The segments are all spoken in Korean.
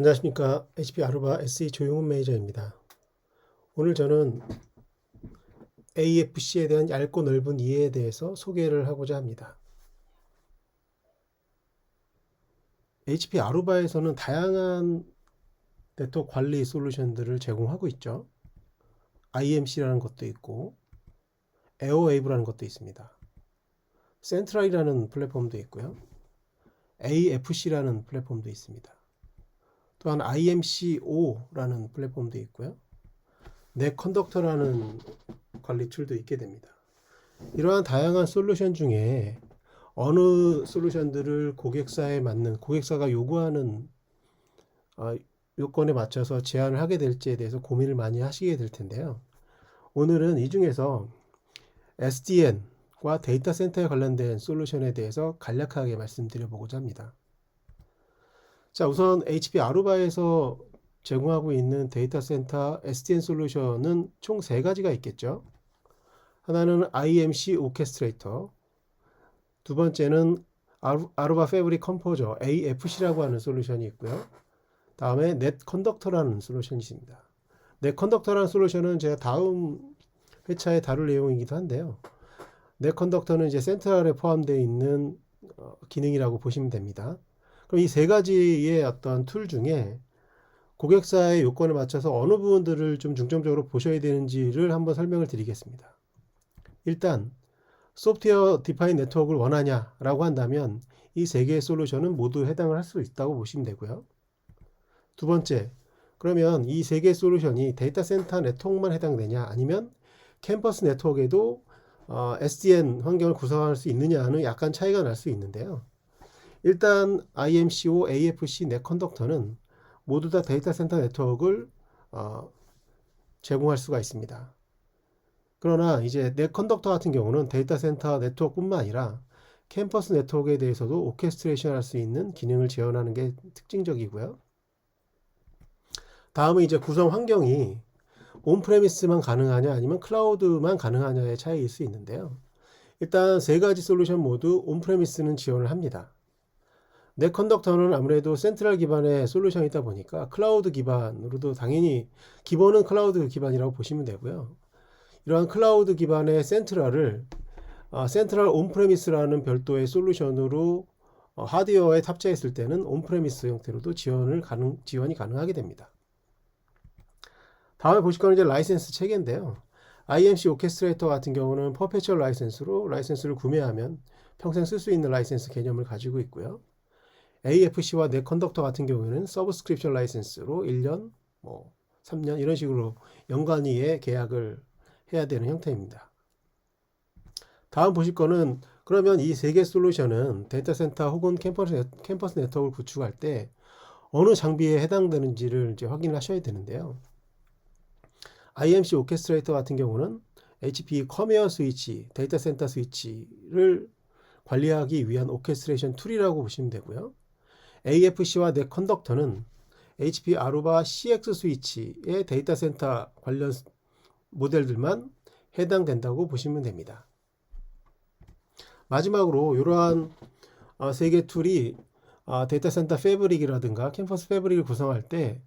안녕하십니까. HP 아루바 SE 조용훈 매니저입니다. 오늘 저는 AFC에 대한 얇고 넓은 이해에 대해서 소개를 하고자 합니다. HP 아루바에서는 다양한 네트워크 관리 솔루션들을 제공하고 있죠. IMC라는 것도 있고, 에어웨이브라는 것도 있습니다. 센트럴이라는 플랫폼도 있고요. AFC라는 플랫폼도 있습니다. 또한 IMC5라는 플랫폼도 있고요. 넷컨덕터라는 관리 툴도 있게 됩니다. 이러한 다양한 솔루션 중에 어느 솔루션들을 고객사에 맞는 고객사가 요구하는 어, 요건에 맞춰서 제안을 하게 될지에 대해서 고민을 많이 하시게 될 텐데요. 오늘은 이 중에서 SDN과 데이터 센터에 관련된 솔루션에 대해서 간략하게 말씀드려 보고자 합니다. 자, 우선 HP 아루바에서 제공하고 있는 데이터 센터 SDN 솔루션은 총 세 가지가 있겠죠. 하나는 IMC 오케스트레이터, 두 번째는 아루- 아루바 패브릭 컴포저 AFC라고 하는 솔루션이 있고요. 다음에 넷 컨덕터라는 솔루션이 있습니다. 넷 컨덕터라는 솔루션은 제가 다음 회차에 다룰 내용이기도 한데요. 넷 컨덕터는 이제 센트럴에 포함되어 있는 어, 기능이라고 보시면 됩니다. 그럼 이 세 가지의 어떤 툴 중에 고객사의 요건에 맞춰서 어느 부분들을 좀 중점적으로 보셔야 되는지를 한번 설명을 드리겠습니다. 일단 소프트웨어 디파인 네트워크를 원하냐라고 한다면 이 세 개의 솔루션은 모두 해당을 할 수 있다고 보시면 되고요. 두 번째, 그러면 이 세 개의 솔루션이 데이터 센터 네트워크만 해당되냐 아니면 캠퍼스 네트워크에도 어, SDN 환경을 구성할 수 있느냐는 약간 차이가 날 수 있는데요. 일단 IMCO, AFC 넷 컨덕터는 모두 다 데이터 센터 네트워크를 어, 제공할 수가 있습니다. 그러나 이제 넷 컨덕터 같은 경우는 데이터 센터 네트워크뿐만 아니라 캠퍼스 네트워크에 대해서도 오케스트레이션 할 수 있는 기능을 지원하는 게 특징적이고요. 다음은 이제 구성 환경이 온프레미스만 가능하냐 아니면 클라우드만 가능하냐의 차이일 수 있는데요. 일단 세 가지 솔루션 모두 온프레미스는 지원을 합니다. 넷 컨덕터는 아무래도 센트럴 기반의 솔루션이다 보니까 클라우드 기반으로도 당연히 기본은 클라우드 기반이라고 보시면 되고요. 이러한 클라우드 기반의 센트럴을 어, 센트럴 온프레미스라는 별도의 솔루션으로 어, 하드웨어에 탑재했을 때는 온프레미스 형태로도 지원을 가능, 지원이 가능하게 됩니다. 다음에 보실 거는 이제 라이센스 체계인데요. IMC 오케스트레이터 같은 경우는 퍼페츄얼 라이센스로 라이센스를 구매하면 평생 쓸 수 있는 라이센스 개념을 가지고 있고요. AFC와 넷 컨덕터 같은 경우에는 서브스크립션 라이센스로 1년, 뭐 3년 이런 식으로 연간위에 계약을 해야 되는 형태입니다. 다음 보실 거는 그러면 이 세 개 솔루션은 데이터 센터 혹은 캠퍼스, 네- 캠퍼스 네트워크를 구축할 때 어느 장비에 해당되는지를 이제 확인을 하셔야 되는데요. IMC 오케스트레이터 같은 경우는 HP 커미어 스위치, 데이터 센터 스위치를 관리하기 위한 오케스트레이션 툴이라고 보시면 되고요. AFC와 넷 컨덕터는 HP 아루바 CX 스위치의 데이터 센터 관련 모델들만 해당된다고 보시면 됩니다. 마지막으로 이러한 어, 세개 툴이 어, 데이터 센터 패브릭이라든가 캠퍼스 패브릭을 구성할 때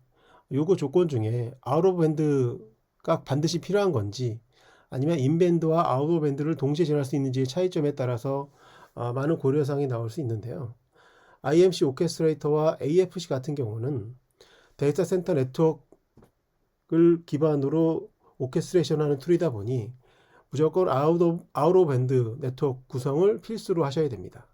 요거 조건 중에 아웃 오브 밴드가 반드시 필요한 건지 아니면 인밴드와 아웃 오브 밴드를 동시에 지원할 수 있는지의 차이점에 따라서 어, 많은 고려사항이 나올 수 있는데요. IMC 오케스트레이터와 AFC 같은 경우는 데이터 센터 네트워크를 기반으로 오케스트레이션 하는 툴이다 보니 무조건 아웃 오브, 아웃 오브 밴드 네트워크 구성을 필수로 하셔야 됩니다.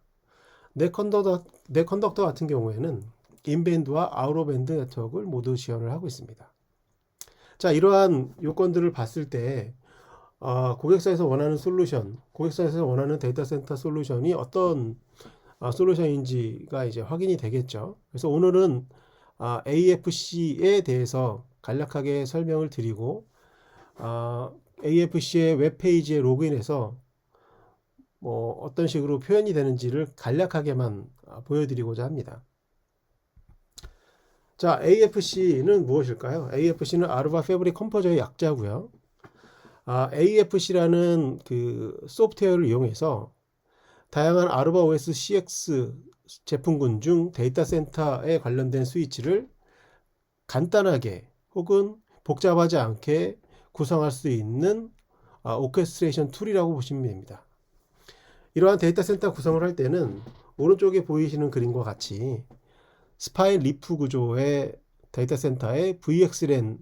넷 컨덕터, 넷 컨덕터 같은 경우에는 인밴드와 오브 밴드 네트워크를 모두 지원을 하고 있습니다. 자, 이러한 요건들을 봤을 때 어, 고객사에서 원하는 솔루션, 고객사에서 원하는 데이터 센터 솔루션이 어떤 아, 솔루션인지가 이제 확인이 되겠죠. 그래서 오늘은 아, AFC에 대해서 간략하게 설명을 드리고 아, AFC의 웹페이지에 로그인해서 뭐 어떤 식으로 표현이 되는지를 간략하게만 아, 보여드리고자 합니다. 자, AFC는 무엇일까요? AFC는 아르바 패브릭 컴포저의 약자고요. 아, AFC라는 그 소프트웨어를 이용해서 다양한 아르바 OS CX 제품군 중 데이터 센터에 관련된 스위치를 간단하게 혹은 복잡하지 않게 구성할 수 있는 아, 오케스트레이션 툴이라고 보시면 됩니다. 이러한 데이터 센터 구성을 할 때는 오른쪽에 보이시는 그림과 같이 스파이 리프 구조의 데이터 센터의 VXLAN을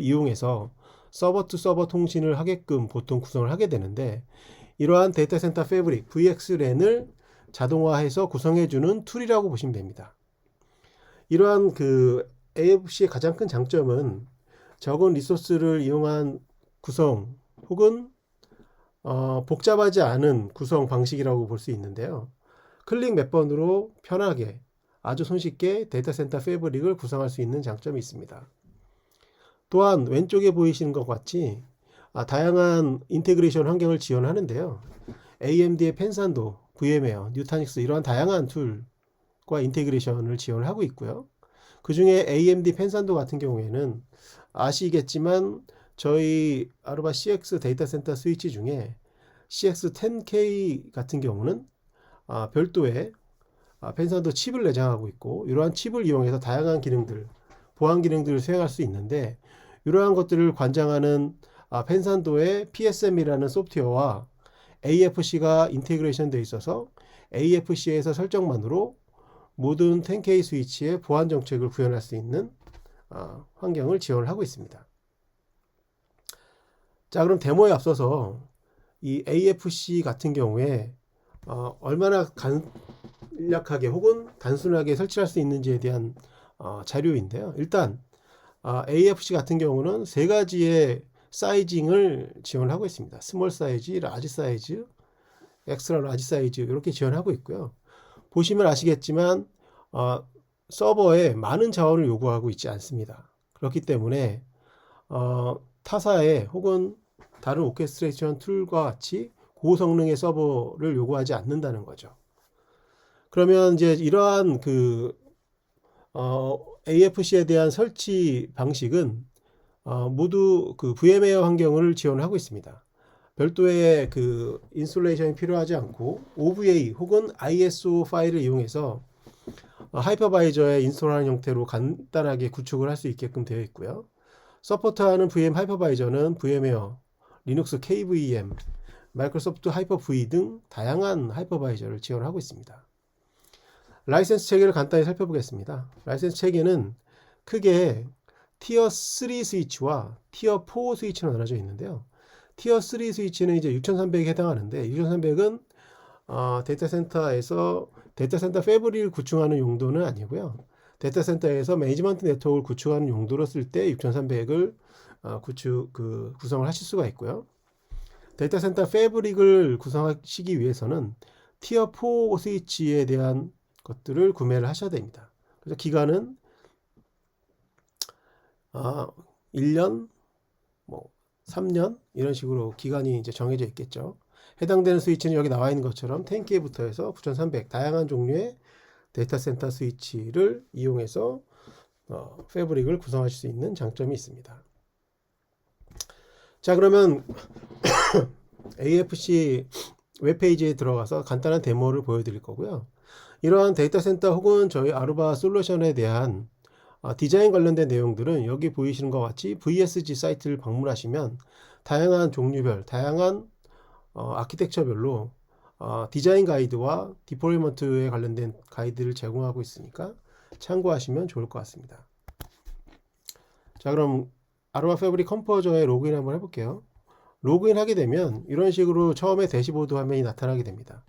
이용해서 서버 투 서버 통신을 하게끔 보통 구성을 하게 되는데 이러한 데이터 센터 패브릭 VXLAN을 자동화해서 구성해주는 툴이라고 보시면 됩니다. 이러한 그 AFC의 가장 큰 장점은 적은 리소스를 이용한 구성 혹은 어, 복잡하지 않은 구성 방식이라고 볼 수 있는데요. 클릭 몇 번으로 편하게 아주 손쉽게 데이터 센터 패브릭을 구성할 수 있는 장점이 있습니다. 또한 왼쪽에 보이시는 것 같이 아, 다양한 인테그레이션 환경을 지원하는데요. AMD의 펜산도, VM웨어, 뉴타닉스 이러한 다양한 툴과 인테그레이션을 지원하고 있고요. 그 중에 AMD 펜산도 같은 경우에는 아시겠지만 저희 아르바 CX 데이터 센터 스위치 중에 CX10K 같은 경우는 아, 별도의 아, 펜산도 칩을 내장하고 있고 이러한 칩을 이용해서 다양한 기능들, 보안 기능들을 수행할 수 있는데 이러한 것들을 관장하는 아, 펜산도의 PSM이라는 소프트웨어와 AFC가 인테그레이션 되어 있어서 AFC에서 설정만으로 모든 10K 스위치의 보안 정책을 구현할 수 있는 아, 환경을 지원을 하고 있습니다. 자, 그럼 데모에 앞서서 이 AFC 같은 경우에 어, 얼마나 간략하게 혹은 단순하게 설치할 수 있는지에 대한 어, 자료인데요. 일단 어, AFC 같은 경우는 세 가지의 사이징을 지원하고 있습니다. 스몰 사이즈, 라지 사이즈, 엑스트라 라지 사이즈 이렇게 지원하고 있고요. 보시면 아시겠지만 어, 서버에 많은 자원을 요구하고 있지 않습니다. 그렇기 때문에 어, 타사에 혹은 다른 오케스트레이션 툴과 같이 고성능의 서버를 요구하지 않는다는 거죠. 그러면 이제 이러한 그 어, AFC에 대한 설치 방식은 어, 모두 그 VM웨어 환경을 지원하고 있습니다. 별도의 그 인스톨레이션이 필요하지 않고 OVA 혹은 ISO 파일을 이용해서 어, 하이퍼바이저에 인스톨하는 형태로 간단하게 구축을 할 수 있게끔 되어 있고요. 서포트하는 VM 하이퍼바이저는 VM웨어, 리눅스 KVM, 마이크로소프트 하이퍼V 등 다양한 하이퍼바이저를 지원하고 있습니다. 라이센스 체계를 간단히 살펴보겠습니다. 라이센스 체계는 크게 티어 3 스위치와 티어 4 스위치로 나눠져 있는데요. 티어 3 스위치는 이제 6300에 해당하는데 6300은 어, 데이터 센터에서 데이터 센터 패브릭을 구축하는 용도는 아니고요. 데이터 센터에서 매니지먼트 네트워크를 구축하는 용도로 쓸 때 6300을 어, 구축 그 구성을 하실 수가 있고요. 데이터 센터 패브릭을 구성하시기 위해서는 티어 4 스위치에 대한 것들을 구매를 하셔야 됩니다. 그래서 기간은 아, 1년, 뭐 3년 이런 식으로 기간이 이제 정해져 있겠죠. 해당되는 스위치는 여기 나와 있는 것처럼 10K부터 해서 9300 다양한 종류의 데이터 센터 스위치를 이용해서 어, 패브릭을 구성하실 수 있는 장점이 있습니다. 자 그러면 AFC 웹페이지에 들어가서 간단한 데모를 보여드릴 거고요. 이러한 데이터 센터 혹은 저희 아루바 솔루션에 대한 어, 디자인 관련된 내용들은 여기 보이시는 것 같이 VSG 사이트를 방문하시면 다양한 종류별, 다양한 어, 아키텍처별로 어, 디자인 가이드와 디폴리먼트에 관련된 가이드를 제공하고 있으니까 참고하시면 좋을 것 같습니다. 자 그럼 아로마 패브릭 컴포저에 로그인 한번 해볼게요. 로그인 하게 되면 이런 식으로 처음에 대시보드 화면이 나타나게 됩니다.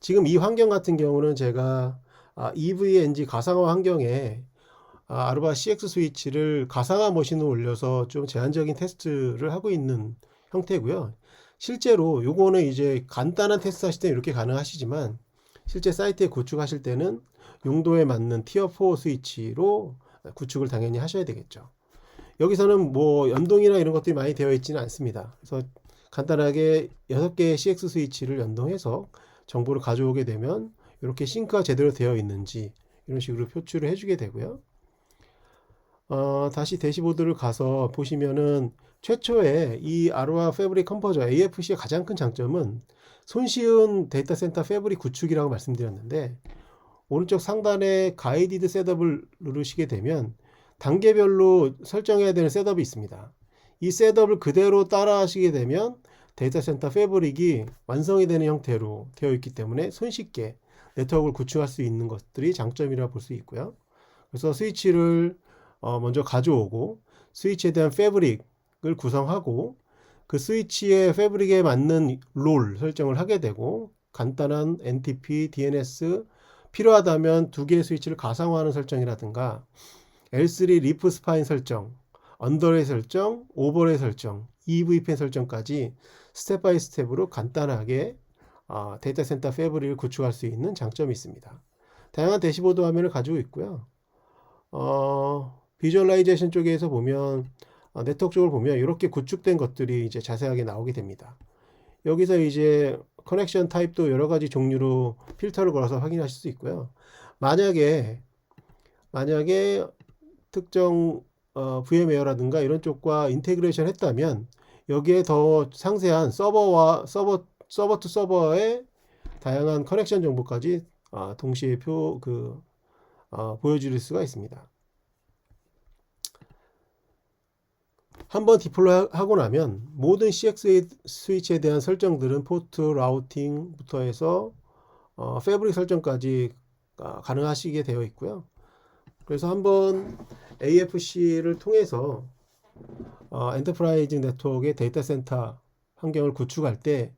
지금 이 환경 같은 경우는 제가 아, EVNG 가상화 환경에 아, 아르바 CX 스위치를 가상화 머신으로 올려서 좀 제한적인 테스트를 하고 있는 형태고요. 실제로 요거는 이제 간단한 테스트 하실 때 이렇게 가능하시지만 실제 사이트에 구축하실 때는 용도에 맞는 티어 4 스위치로 구축을 당연히 하셔야 되겠죠. 여기서는 뭐 연동이나 이런 것들이 많이 되어 있지는 않습니다. 그래서 간단하게 6개의 CX 스위치를 연동해서 정보를 가져오게 되면 이렇게 싱크가 제대로 되어 있는지 이런 식으로 표출을 해주게 되고요. 어, 다시 대시보드를 가서 보시면은 최초에 이 아로아 패브릭 컴포저 AFC의 가장 큰 장점은 손쉬운 데이터 센터 패브릭 구축이라고 말씀드렸는데 오른쪽 상단에 가이디드 셋업을 누르시게 되면 단계별로 설정해야 되는 셋업이 있습니다. 이 셋업을 그대로 따라 하시게 되면 데이터 센터 패브릭이 완성이 되는 형태로 되어 있기 때문에 손쉽게 네트워크를 구축할 수 있는 것들이 장점이라 볼 수 있고요. 그래서 스위치를 어, 먼저 가져오고 스위치에 대한 패브릭을 구성하고 그 스위치의 패브릭에 맞는 롤 설정을 하게 되고 간단한 NTP, DNS 필요하다면 두 개의 스위치를 가상화하는 설정이라든가 L3 리프 스파인 설정, 언더레이 설정, 오버레이 설정, EVPN 설정까지 스텝 바이 스텝으로 간단하게 어, 데이터 센터 패브릭을 구축할 수 있는 장점이 있습니다. 다양한 대시보드 화면을 가지고 있고요. 어, 비주얼라이제이션 쪽에서 보면 어, 네트워크 쪽을 보면 이렇게 구축된 것들이 이제 자세하게 나오게 됩니다. 여기서 이제 커넥션 타입도 여러 가지 종류로 필터를 걸어서 확인하실 수 있고요. 만약에 만약에 특정 어, VM웨어라든가 이런 쪽과 인테그레이션 했다면 여기에 더 상세한 서버와 서버 서버 투 서버의 다양한 커넥션 정보까지 어, 동시에 표그 어, 보여줄 수가 있습니다. 한번 디플로이 하고 나면 모든 CX 스위치에 대한 설정들은 포트 라우팅부터 해서 어, 패브릭 설정까지 아, 가능하시게 되어 있고요. 그래서 한번 AFC를 통해서 어, 엔터프라이즈 네트워크의 데이터 센터 환경을 구축할 때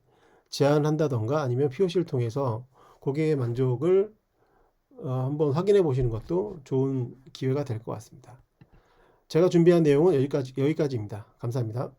제한한다던가 아니면 POC를 통해서 고객의 만족을 어, 한번 확인해 보시는 것도 좋은 기회가 될 것 같습니다. 제가 준비한 내용은 여기까지, 여기까지입니다. 감사합니다.